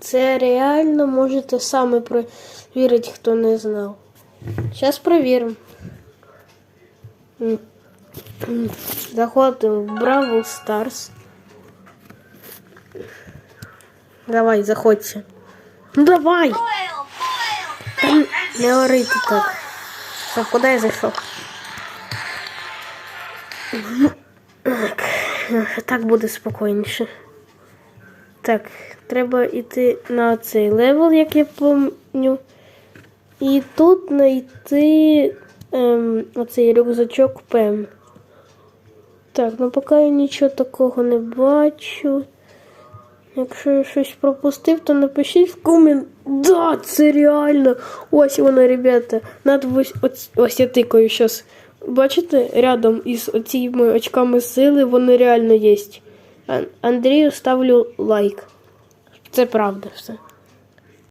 Це реально можете саме перевірити, хто не знав. Зараз перевіримо. Заходимо в Бравл Stars. Давай, заходься. Ну давай! Та Не орити так. Так, куди я зайшов? Так буде спокійніше. Так, треба йти на цей левел, як я пам'ятаю. І тут знайти ем, оцей рюкзачок Пем. Так, ну поки я нічого такого не бачу. Якщо я щось пропустив, то напишіть в комент. Да, це реально. Ось воно, ребята. Над ось, ось, ось я тикаю зараз. Бачите, рядом із оціми очками сили вони реально є. Ан- Андрію ставлю лайк. Це правда все.